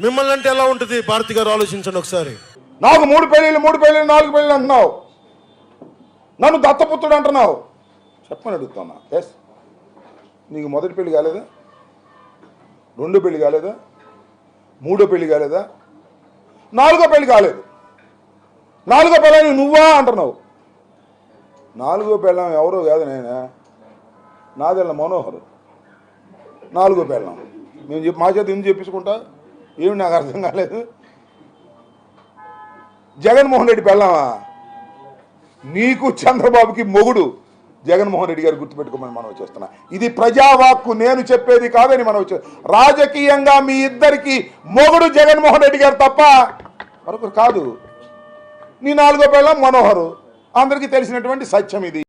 మిమ్మల్ని అంటే ఎలా ఉంటుంది? భారతి గారు ఆలోచించండి ఒకసారి. నాకు మూడు పెళ్ళిళ్ళు మూడు పెళ్ళిళ్ళు నాలుగు పెళ్ళిళ్ళు అంటున్నావు. నన్ను దత్తపుత్రుడు అంటున్నావు. చెప్పని అడుగుతున్నా. ఎస్ నీకు మొదటి పెళ్ళి కాలేదా? రెండో పెళ్ళి కాలేదా? మూడో పెళ్ళి కాలేదా? నాలుగో పెళ్ళి కాలేదు. నాలుగో పెళ్ళని నువ్వా అంటున్నావు. నాలుగో పెళ్ళం ఎవరో కాదు నేనే. నాదెళ్ళ మనోహర్. నాలుగో పెళ్ళం. మేము చెప్పి మా చేత ఎందుకు చెప్పించుకుంటా? ఏమి నాకు అర్థం కాలేదు. జగన్మోహన్ రెడ్డి పెళ్ళామా? నీకు చంద్రబాబుకి మొగుడు. జగన్మోహన్ రెడ్డి గారు గుర్తుపెట్టుకోమని మనం చేస్తున్నా ఇది ప్రజావాక్కు నేను చెప్పేది కాదని మనం రాజకీయంగా మీ ఇద్దరికి మొగుడు జగన్మోహన్ రెడ్డి గారు తప్ప మరొకరు కాదు. నీ నాలుగో పిల్ల మనోహరు. అందరికీ తెలిసినటువంటి సత్యం ఇది.